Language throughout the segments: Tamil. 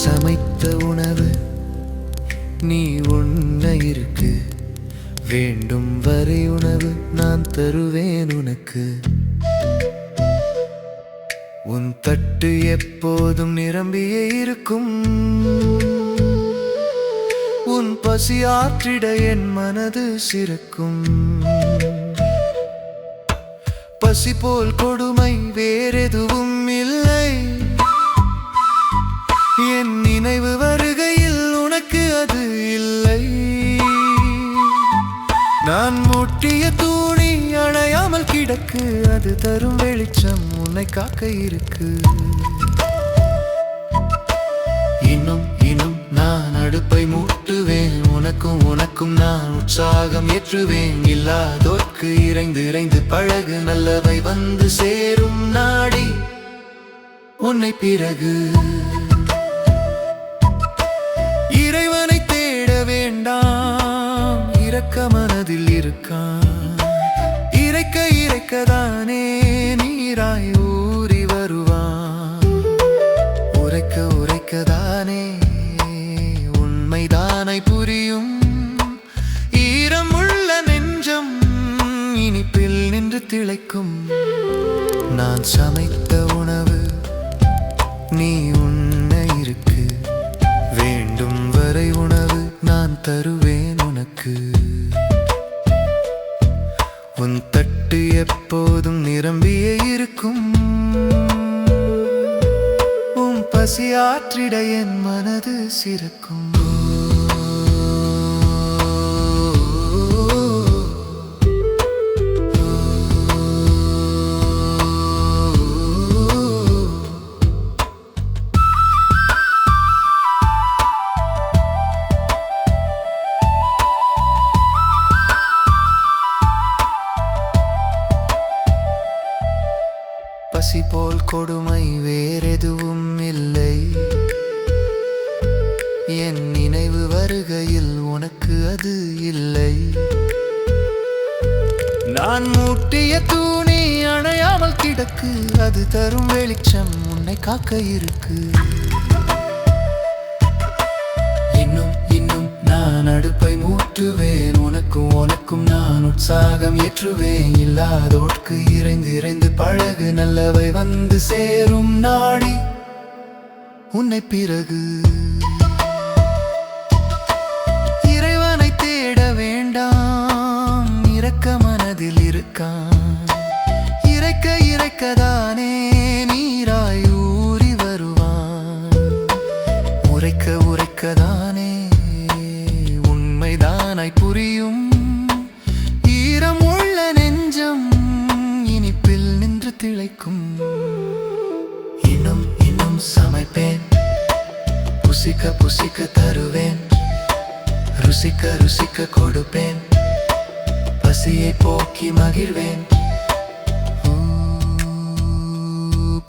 சமைத்த உணவு. நீ உண்ண இருக்கு. வேண்டும் வரை உணவு நான் தருவேன் உனக்கு. உன் தட்டு எப்போதும் நிரம்பியே இருக்கும். உன் பசி ஆற்றிட என் மனது சிறக்கும். பசி போல் கொடுமை வேறெதுவும் நான் முட்டிய தூணி அணையாமல் கிடக்கு. அது தரும் வெளிச்சம் உன்னை காக்க இருக்கு. இன்னும் இன்னும் நான் அடுப்பை மூட்டுவேன். உனக்கும் உனக்கும் நான் உற்சாகம் ஏற்றுவேன். இல்லாதோர்க்கு இறைந்து இறைந்து பழகு. நல்லவை வந்து சேரும் நாடி உன்னை பிறகு. இருக்கான். இறைக்க இறைக்கதானே நீராய் ஊறி வருவான். உரைக்க உரைக்கதானே உண்மைதானை புரியும். ஈரம் உள்ள நெஞ்சம் இனிப்பில் நின்று திளைக்கும். நான் சமைத்த உணவு நீ உண்ண இருக்கு. வேண்டும் வரை உணவு நான் தருவேன் உனக்கு. எப்போதும் நிரம்பியே இருக்கும். உம் பசியாற்றிட என் மனது சிறக்கும். பசி போல் கொடுமை வேறெதுவும் இல்லை. என் நினைவு வருகையில் உனக்கு அது இல்லை. நான் மூட்டிய தூணி அணையாமல் கிடக்கு. அது தரும் வெளிச்சம் உன்னை காக்க இருக்கு. நான் அடுப்பை மூட்டுவேன். உனக்கும் உனக்கும் நான் உற்சாகம் ஏற்றுவேன். இல்லாதோட்கு இறைந்து இறைந்து பழகு. நல்லவை வந்து சேரும் நாடி உன்னை பிறகு. இறைவனை தேட வேண்டாம். இறக்க மனதில் இருக்கான். இறைக்க இறைக்கதானே. உண்மைதானாய் புரியும். ஈரம் உள்ள நெஞ்சம் இனிப்பில் நின்று திளைக்கும். இன்னும் இன்னும் சமைப்பேன். புசிக்க புசிக்க தருவேன். ருசிக்க ருசிக்க கொடுப்பேன். பசியை போக்கி மகிழ்வேன்.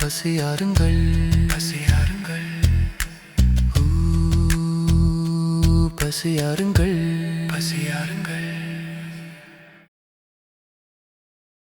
பசியாருங்கள் பசியாருங்கள் ஊ, பசியாருங்கள் பசியாருங்கள்.